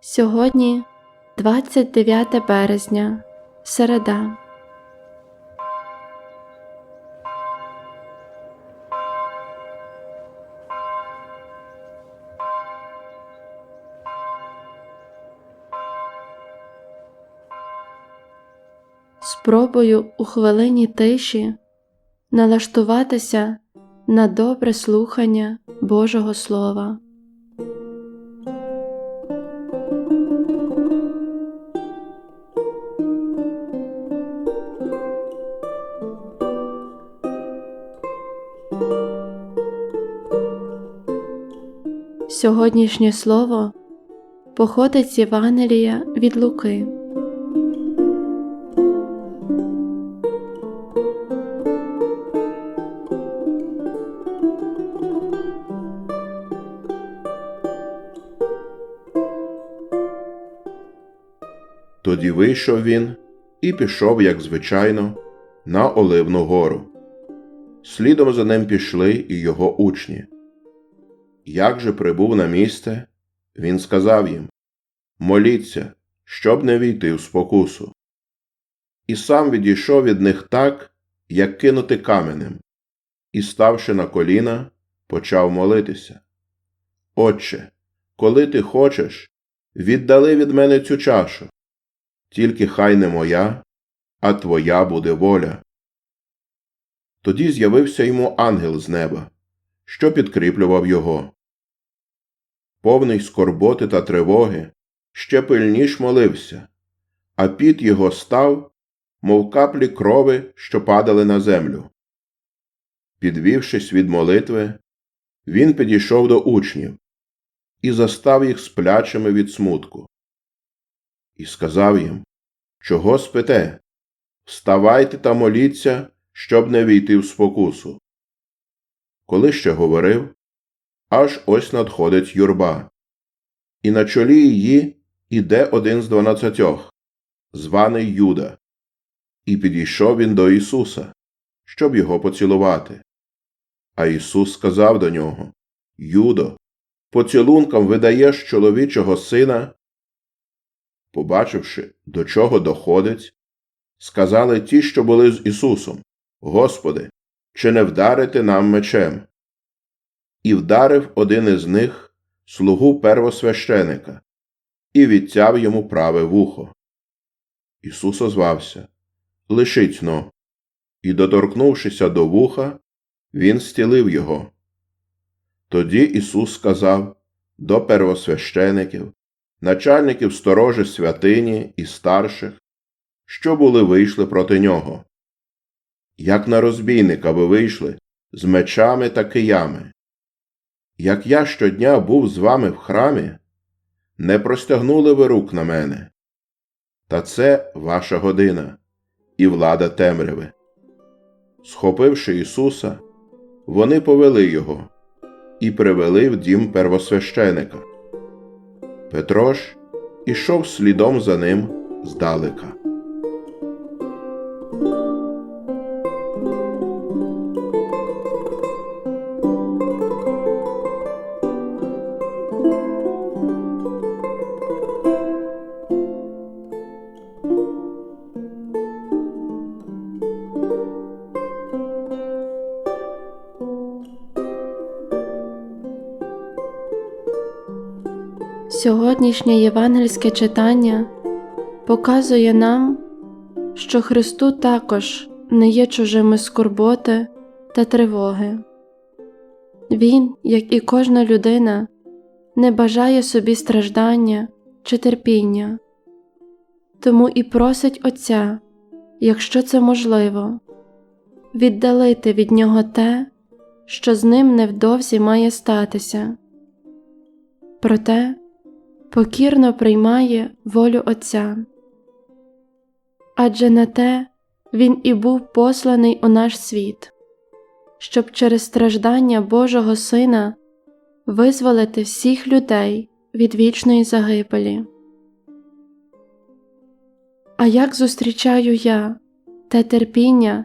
Сьогодні 29 березня, середа. Спробую у хвилині тиші налаштуватися на добре слухання Божого Слова. Сьогоднішнє слово походить з Євангелія від Луки. Тоді вийшов він і пішов, як звичайно, на Оливну гору. Слідом за ним пішли і його учні. Як же прибув на місце, він сказав їм Моліться, щоб не війти в спокусу. І сам відійшов від них так, як кинути каменем, і, ставши на коліна, почав молитися. Отче, коли ти хочеш, віддали від мене цю чашу тільки хай не моя, а твоя буде воля. Тоді з'явився йому ангел з неба, що підкріплював його. Повний скорботи та тривоги, ще пильніш молився, а під його став, мов каплі крови, що падали на землю. Підвівшись від молитви, він підійшов до учнів і застав їх сплячими від смутку і сказав їм Чого спите? Вставайте та моліться, щоб не війти в спокусу. Коли ще говорив, аж ось надходить юрба, і на чолі її іде один з дванадцятьох, званий Юда, і підійшов він до Ісуса, щоб його поцілувати. А Ісус сказав до нього Юдо, поцілунком видаєш чоловічого сина побачивши, до чого доходить, сказали ті, що були з Ісусом Господи, чи не вдарити нам мечем? І вдарив один із них слугу первосвященика і відтяв йому праве вухо. Ісус озвався Лишить но. І, доторкнувшися до вуха, він стілив його. Тоді Ісус сказав до первосвящеників начальників сторожі святині і старших, що були вийшли проти нього. Як на розбійника ви вийшли з мечами та киями. Як я щодня був з вами в храмі, не простягнули ви рук на мене. Та це ваша година і влада темряви. Схопивши Ісуса, вони повели його і привели в дім первосвященика. Петро ж ішов слідом за ним здалека. Сьогоднішнє євангельське читання показує нам, що Христу також не є чужими скорботи та тривоги. Він, як і кожна людина, не бажає собі страждання чи терпіння, тому і просить Отця, якщо це можливо, віддалити від нього те, що з ним невдовзі має статися. Проте покірно приймає волю Отця. Адже на те Він і був посланий у наш світ, щоб через страждання Божого Сина визволити всіх людей від вічної загибелі. А як зустрічаю я те терпіння,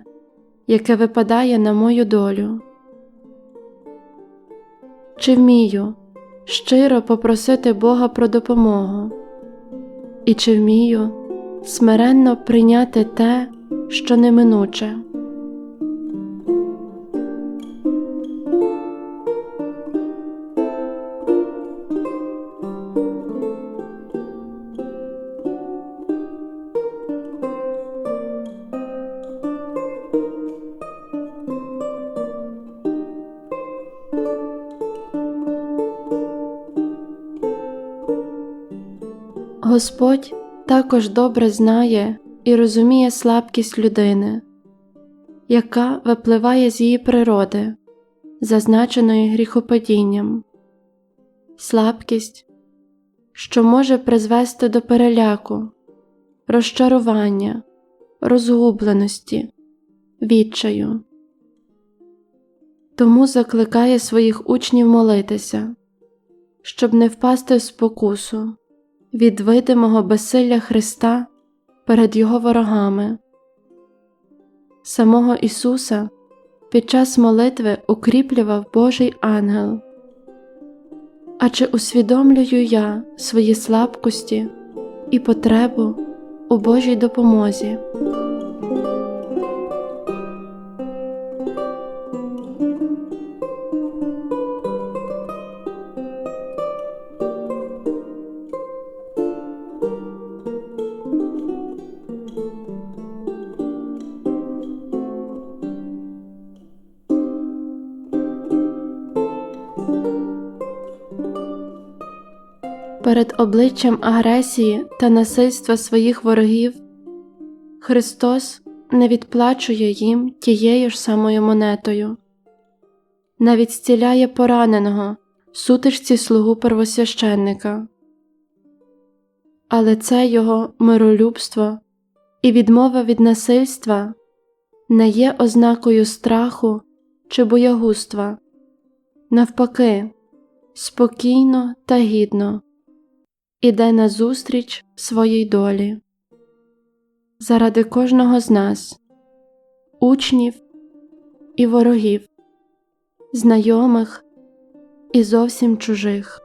яке випадає на мою долю? Чи вмію щиро попросити Бога про допомогу, і чи вмію смиренно прийняти те, що неминуче. Господь також добре знає і розуміє слабкість людини, яка випливає з її природи, зазначеної гріхопадінням, слабкість, що може призвести до переляку, розчарування, розгубленості, відчаю. Тому закликає своїх учнів молитися, щоб не впасти в спокусу від видимого безсилля Христа перед Його ворогами. Самого Ісуса під час молитви укріплював Божий ангел. А чи усвідомлюю я свої слабкості і потребу у Божій допомозі? Перед обличчям агресії та насильства своїх ворогів Христос не відплачує їм тією ж самою монетою, навіть зціляє пораненого сутичці слугу первосвященника. Але це його миролюбство і відмова від насильства не є ознакою страху чи боягузтва, навпаки, спокійно та гідно іде назустріч своїй долі. Заради кожного з нас, учнів і ворогів, знайомих і зовсім чужих,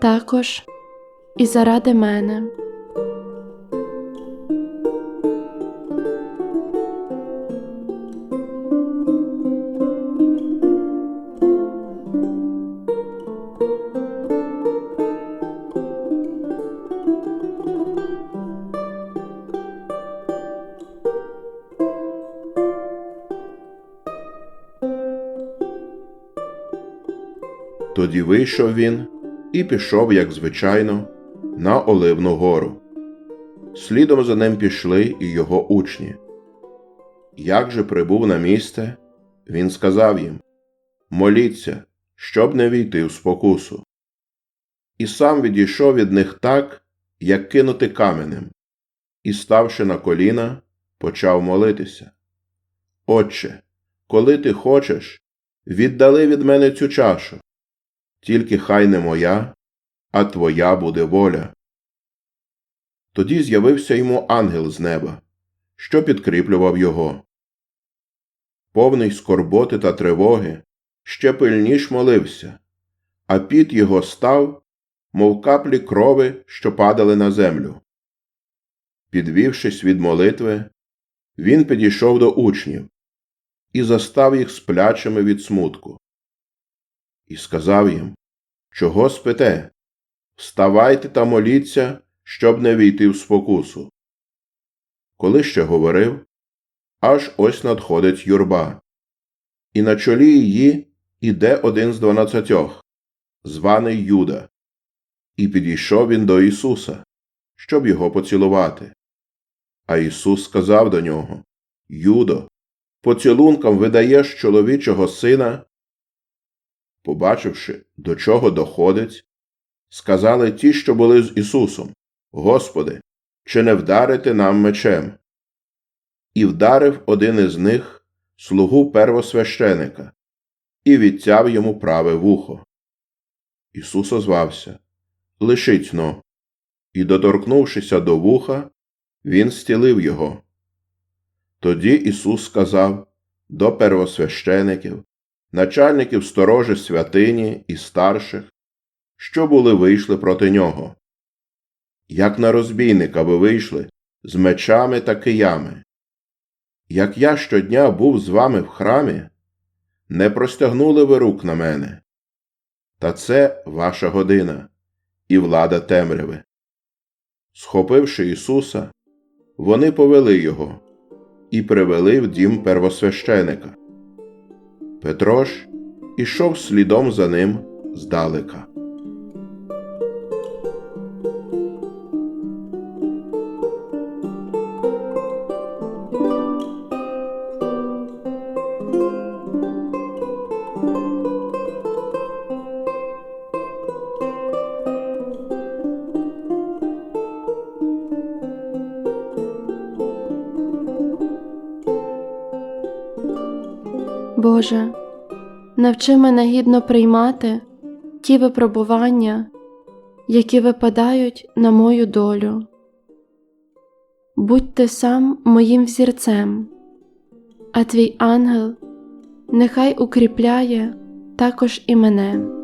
також і заради мене. Тоді вийшов він і пішов, як звичайно, на Оливну гору. Слідом за ним пішли і його учні. Як же прибув на місце, він сказав їм Моліться, щоб не війти в спокусу. І сам відійшов від них так, як кинути каменем, і, ставши на коліна, почав молитися. Отче, коли ти хочеш, віддали від мене цю чашу тільки хай не моя, а твоя буде воля. Тоді з'явився йому ангел з неба, що підкріплював його. Повний скорботи та тривоги, ще пильніш молився, а під його став, мов каплі крови, що падали на землю. Підвівшись від молитви, він підійшов до учнів і застав їх сплячими від смутку і сказав їм Чого спите? Вставайте та моліться, щоб не війти в спокусу. Коли ще говорив, аж ось надходить юрба, і на чолі її іде один з дванадцятьох, званий Юда, і підійшов він до Ісуса, щоб його поцілувати. А Ісус сказав до нього Юдо, поцілунком видаєш чоловічого сина побачивши, до чого доходить, сказали ті, що були з Ісусом Господи, чи не вдарити нам мечем? І вдарив один із них слугу первосвященика і відтяв йому праве вухо. Ісус озвався Лишить но. І, доторкнувшися до вуха, він стілив його. Тоді Ісус сказав до первосвящеників начальників сторожі святині і старших, що були вийшли проти нього. Як на розбійника ви вийшли з мечами та киями. Як я щодня був з вами в храмі, не простягнули ви рук на мене. Та це ваша година і влада темряви. Схопивши Ісуса, вони повели його і привели в дім первосвященика. Петро ж ішов слідом за ним здалека. Боже, навчи мене гідно приймати ті випробування, які випадають на мою долю. Будь ти сам моїм взірцем, а твій ангел нехай укріпляє також і мене.